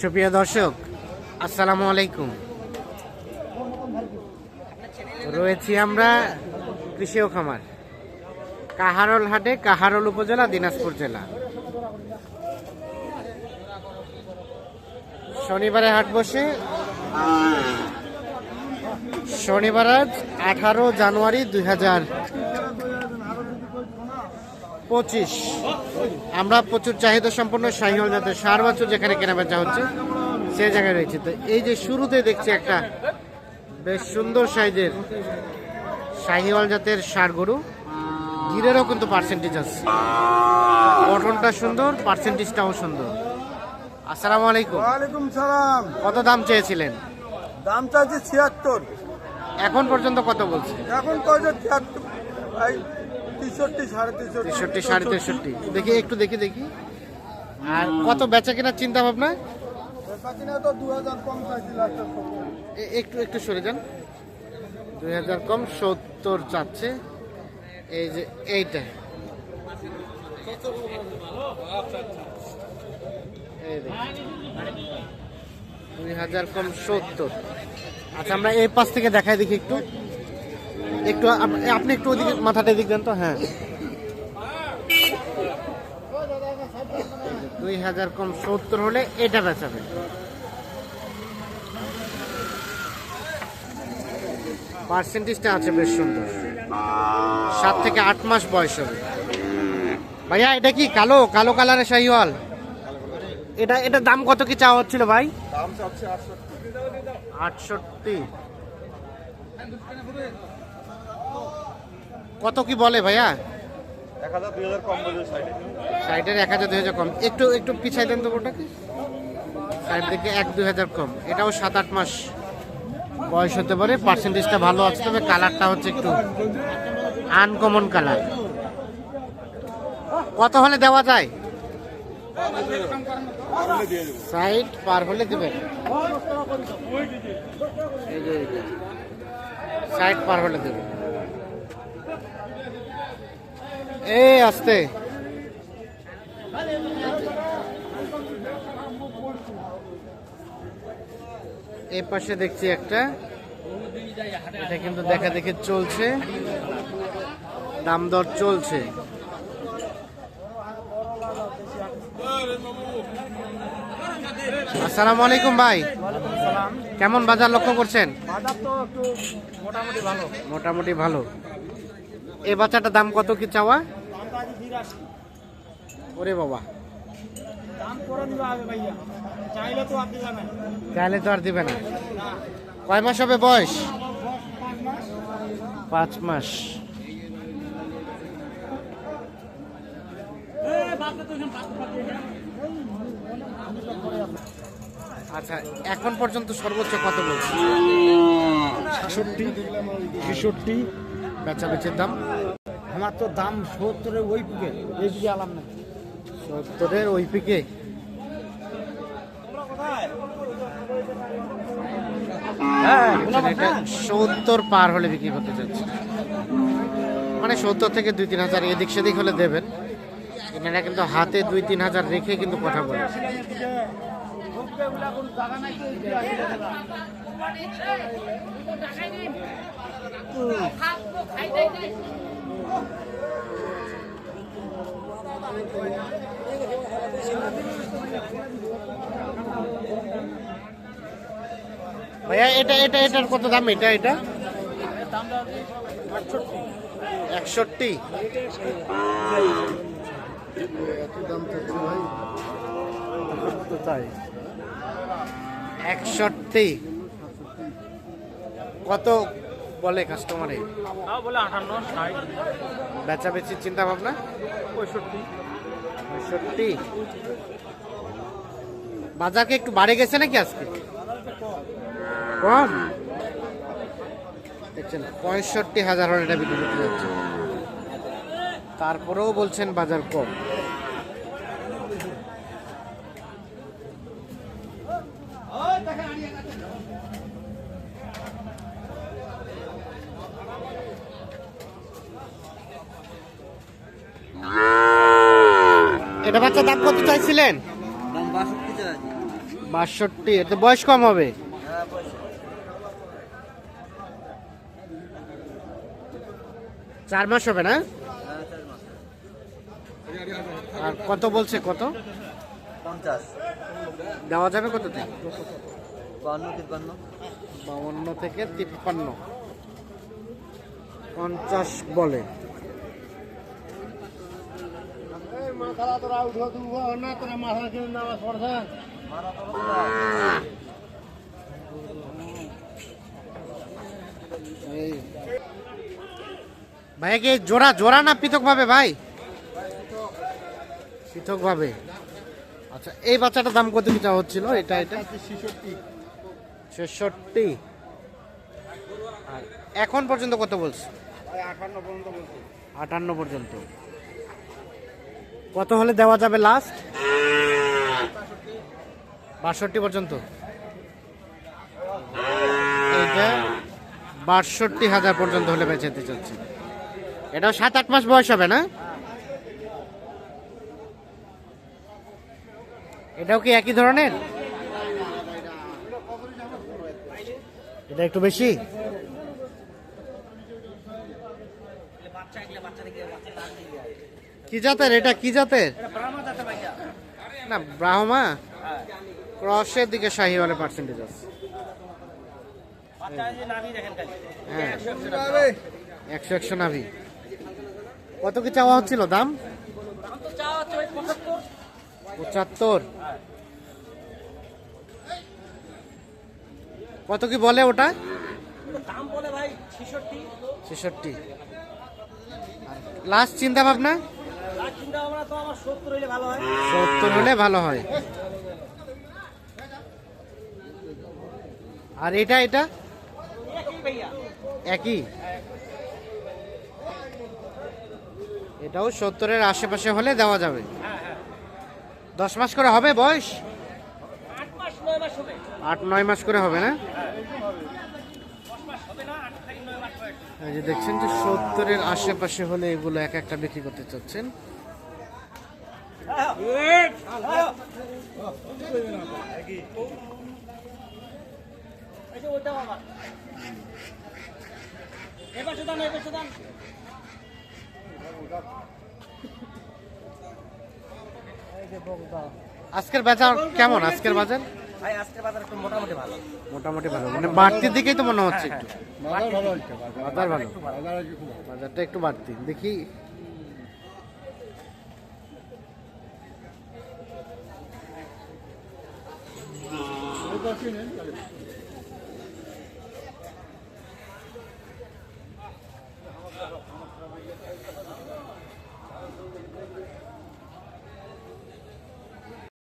সুপ্রিয় দর্শক, আসসালামু আলাইকুম। রয়েছি আমরা কৃষি ও খামার, কাহারল হাটে, কাহারল উপজেলা, দিনাজপুর জেলা। শনিবারে হাট বসে। শনিবার আজ আঠারো জানুয়ারি দুই হাজার পঁচিশ। আমরা প্রচুর চাহিদা সম্পন্ন শাহিওয়াল জাতের সার বছর যেখানে কেনাবেচা হচ্ছে সেই জায়গায় রয়েছে। তো এই যে শুরুতে দেখছি একটা বেশ সুন্দর সাইজের শাহিওয়াল জাতের সার গরু গিরেরও কিন্তু পার্সেন্টেজ আছে। গঠনটা সুন্দর পার্সেন্টেজটাও সুন্দর। আসসালামু আলাইকুম। ওয়ালাইকুম সালাম। কত দাম চেয়েছিলেন? দাম চাইছে ছিয়াত্তর। এখন পর্যন্ত কত বলছে? এখন কত ছিয়াত্তর? তেষট্টি সাড়ে তেষট্টি। দেখি একটু দেখি দেখি। আর কত বেচা কেনার চিন্তা ভাবনা? একটু একটু সরে যান। দুই হাজার কম সত্তর চাচ্ছে এই যে এইটা। দুই হাজার কম সত্তর। আচ্ছা আমরা এই পাশ থেকে দেখাই দেখি একটু। একটু আপনি একটু ওদিকে মাথাটা দিক তো হ্যাঁ। দুই হাজার কম সত্তর হলে এটা বেচাবে পার্সেন্টেজটা আছে বেশ সুন্দর। সাত থেকে আট মাস বয়স হবে। ভাইয়া, এটা কি কালো? কালো কালারের শাহিওয়াল? এটা এটা দাম কত কি চাওয়া হচ্ছিল ভাই? আটষট্টি। কত কি বলে ভাইয়া? এক হাজার দুই হাজার কম বলে সাইডের এক হাজার দুই হাজার কম। একটু একটু পিছাই দেন তো ওটাকে। সাইড থেকে এক দুই হাজার কম। এটাও সাত আট মাস বয়স হতে পারে। পার্সেন্টেজটা ভালো আছে তবে কালারটা হচ্ছে একটু আনকমন কালার কত হলে দেওয়া যায়? সাইড পার হলে দেবেন। সাইড পার হলে দেবেন। এই আসতে। এই পাশে দেখছি একটা। এটা কিন্তু দেখা দেখে চলছে। দাম দর চলছে। আসসালামু আলাইকুম ভাই। কেমন বাজার লক্ষ্য করছেন? ভালো। মোটামুটি ভালো। এই বাচ্চাটার দাম কত কি চাওয়া? ওরে বাবা। দাম করে দিবে আগে ভাইয়া। চাইলে তো আর দিবে না। কয় মাস হবে বয়স? পাঁচ মাস। আচ্ছা এখন পর্যন্ত সর্বোচ্চ কত বলছে? সাতষট্টি ছেষট্টি। বেচা বেচের দাম। আমার তো দাম সত্তরের ওই পুকে এই পুকে আলাম না। সত্তরের ওই পিকে হ্যাঁ সত্তর পার হলে বিক্রি করতে চাচ্ছি। মানে সত্তর থেকে দুই, তিন হাজার এদিক সেদিক হলে দেবেন। এনারা কিন্তু হাতে দুই, তিন হাজার রেখে কিন্তু কথা বলে। ভাইয়া এটা এটা এটার কত দাম এটা? এটা? একষট্টি। একষট্টি। কত বলে কাস্টমারে বলে আটান্ন ষাট। বেচা বেচির চিন্তা ভাবনা পঁয়ষট্টি। পঁয়ষট্টি। বাজার কি একটু বাড়ে গেছে নাকি আজকে? কম? দেখছেন পঁয়ষট্টি হাজার হলে এটা বিক্রি করতে যাচ্ছে। তারপরেও বলছেন বাজার কম। এটা বাচ্চা দাম কত চাইছিলেন? বাষট্টি এতে বয়স কম হবে। চার মাস হবে না? আর কত বলছে কত? পঞ্চাশ। দেওয়া যাবে কততে বান্ন তিপ্পান্ন। বাউন্ন থেকে তিপ্পান্ন। পঞ্চাশ বলে। এই। ভাই, কি জোড়া জোড়া না পৃথক ভাবে ভাই? পৃথক ভাবে আচ্ছা এই বাচ্চাটার দাম কত কি চাওয়া হচ্ছিল? এটা এটা? ছেষট্টি। এখন পর্যন্ত কত বলছে? আটান্ন পর্যন্ত। কত হলে দেওয়া যাবে লাস্ট বাষট্টি পর্যন্ত। বাষট্টি হাজার পর্যন্ত হলে বেচাতে চাচ্ছি। এটাও সাত, আট মাস বয়স হবে না? এটাও কি একই ধরনের? এটা একটু বেশি? কি জাতের? এটা কি জাতের? না, ব্রাহ্মা? ক্রসের দিকে শাহিওয়ালের পার্সেন্টেজ আছে। হ্যাঁ। একশো একশো নাভি। কত কি চাওয়া হচ্ছিল? দাম? পঁচাত্তর। কত কি বলে ওটা? বলে ছেষট্টি। লাস্ট চিন্তা ভাবনা সত্তর হলে ভালো হয়। আর এটা এটা? একই। এটাও সত্তরের আশেপাশে হলে দেওয়া যাবে। হ্যাঁ হ্যাঁ। দশ মাস করে হবে বয়স? আট নয় মাস করে হবে না? এই যে দেখছেন যে সত্তরের আশেপাশে হলে এগুলো এক একটা বিক্রি করতে চাচ্ছেন এই যে ওইটাও আমার এবার এবার আজকের বাজার কেমন? আজকের বাজার? ভাই আজকের বাজার একটু মোটামুটি ভালো। মোটামুটি ভালো মানে বাড়তির দিকেই তো মনে হচ্ছে একটু। বাজার ভালো। বাজারটা একটু বাড়তি। দেখি 到去年。